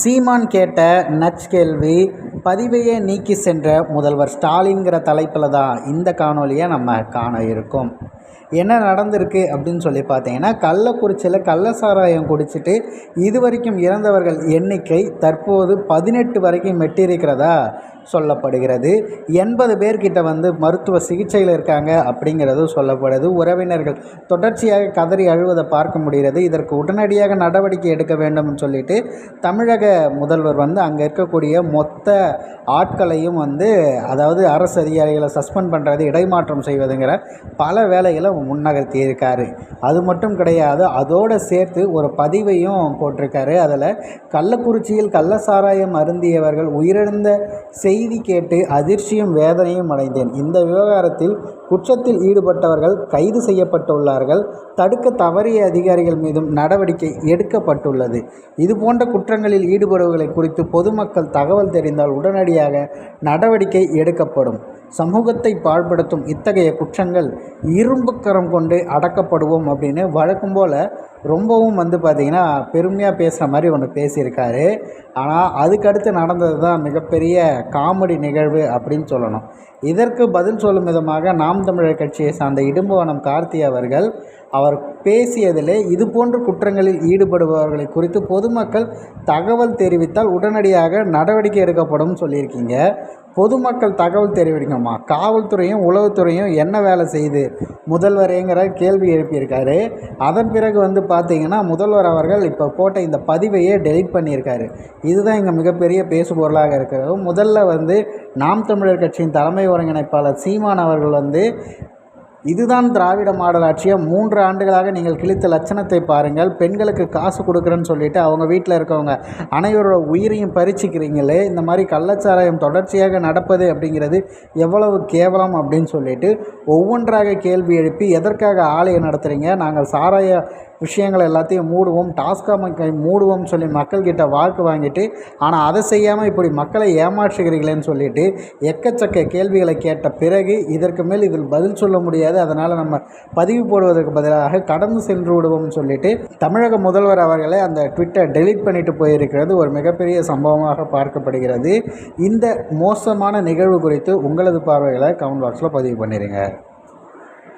சீமான் கேட்ட நச் கேள்வி பதிவையே நீக்கி சென்ற முதல்வர் ஸ்டாலின்கிற தலைப்பில் தான் இந்த காணொலியை நம்ம காண இருக்கோம். என்ன நடந்திருக்கு அப்படின்னு சொல்லி பார்த்தீங்கன்னா கள்ளக்குறிச்சியில் கள்ள சாராயம் குடிச்சிட்டு இது வரைக்கும் இறந்தவர்கள் எண்ணிக்கை தற்போது பதினெட்டு வரைக்கும் மெட்டிருக்கிறதா சொல்லப்படுகிறது. எண்பது பேர்கிட்ட வந்து மருத்துவ சிகிச்சையில் இருக்காங்க அப்படிங்கிறது சொல்லப்படுது. உறவினர்கள் தொடர்ச்சியாக கதறி அழுவதை பார்க்க முடிகிறது. இதற்கு உடனடியாக நடவடிக்கை எடுக்க வேண்டும்னு சொல்லிட்டு தமிழக முதல்வர் வந்து அங்கே இருக்கக்கூடிய மொத்த ஆட்களையும் வந்து அதாவது அரசு அதிகாரிகளை சஸ்பெண்ட் பண்ணுறது இடைமாற்றம் செய்வதுங்கிற பல வேலைகளை முன்னகர்த்தி அது மட்டும் கிடையாது அதோடு சேர்த்து ஒரு பதிவையும் போட்டிருக்காரு. அதில் கள்ளக்குறிச்சியில் கள்ள சாராயம் அருந்தியவர்கள் உயிரிழந்த செய்தி கேட்டு அதிர்ச்சியும் வேதனையும் அடைந்தேன். இந்த விவகாரத்தில் குற்றத்தில் ஈடுபட்டவர்கள் கைது செய்யப்பட்டுள்ளார்கள். தடுக்க தவறிய அதிகாரிகள் மீதும் நடவடிக்கை எடுக்கப்பட்டுள்ளது. இது போன்ற குற்றங்களில் ஈடுபடுவர்களை குறித்து பொதுமக்கள் தகவல் தெரிந்தால் உடனடியாக நடவடிக்கை எடுக்கப்படும். சமூகத்தை பாழ்படுத்தும் இத்தகைய குற்றங்கள் இரும் இரும்புக்கரம் கொண்டு அடக்கப்படுவோம் அப்படின்னு வழக்கம் போல் ரொம்பவும் வந்து பார்த்திங்கன்னா பெருமையாக பேசுகிற மாதிரி ஒன்று பேசியிருக்காரு. ஆனால் அதுக்கடுத்து நடந்தது தான் மிகப்பெரிய காமெடி நிகழ்வு அப்படின்னு சொல்லணும். இதற்கு பதில் சொல்லும் விதமாக நாம் தமிழர் கட்சியை சார்ந்த இடும்பவனம் கார்த்தி அவர்கள் அவர் பேசியதிலே இது போன்ற குற்றங்களில் ஈடுபடுபவர்களை குறித்து பொதுமக்கள் தகவல் தெரிவித்தால் உடனடியாக நடவடிக்கை எடுக்கப்படும் சொல்லியிருக்கீங்க. பொதுமக்கள் தகவல் தெரிவிக்கணுமா? காவல்துறையும் உளவுத்துறையும் என்ன வேலை செய்யுது? முதல்வரேங்கிற கேள்வி எழுப்பியிருக்காரு. அதன் பிறகு வந்து பார்த்திங்கன்னா முதல்வர் அவர்கள் இப்போ போட்ட இந்த பதிவையே டெலிட் பண்ணியிருக்காரு. இதுதான் இங்கே மிகப்பெரிய பேசுபொருளாக இருக்கிறது. முதல்ல வந்து நாம் தமிழர் கட்சியின் தலைமை ஒருங்கிணைப்பாளர் சீமான் அவர்கள் வந்து இதுதான் திராவிட மாடல் ஆட்சியை மூன்று ஆண்டுகளாக நீங்கள் கிழித்த லட்சணத்தை பாருங்கள். பெண்களுக்கு காசு கொடுக்குறேன்னு சொல்லிட்டு அவங்க வீட்டில் இருக்கவங்க அனைவரோட உயிரையும் பறிச்சிக்கிறீங்களே இந்த மாதிரி கள்ளச்சாராயம் தொடர்ச்சியாக நடப்பது அப்படிங்கிறது எவ்வளவு கேவலம் அப்படின்னு சொல்லிட்டு ஒவ்வொன்றாக கேள்வி எழுப்பி எதற்காக ஆலயம் நடத்துகிறீங்க நாங்கள் சாராய விஷயங்கள் எல்லாத்தையும் மூடுவோம் டாஸ்காக மூடுவோம்னு சொல்லி மக்கள்கிட்ட வாக்கு வாங்கிட்டு ஆனால் அதை செய்யாமல் இப்படி மக்களை ஏமாற்றுகிறீங்களேன்னு சொல்லிட்டு எக்கச்சக்க கேள்விகளை கேட்ட பிறகு இதற்கு மேல் இதில் பதில் சொல்ல முடியாது. முடியாது அதனால் நம்ம பதிவு போடுவதற்கு பதிலாக கடந்து சென்று விடுவோம்னு சொல்லிட்டு தமிழக முதல்வர் அவர்களை அந்த ட்விட்டர் டெலிட் பண்ணிட்டு போயிருக்கிறது ஒரு மிகப்பெரிய சம்பவமாக பார்க்கப்படுகிறது. இந்த மோசமான நிகழ்வு குறித்து உங்களது பார்வைகளை கமெண்ட் பாக்ஸில் பதிவு பண்ணிடுங்க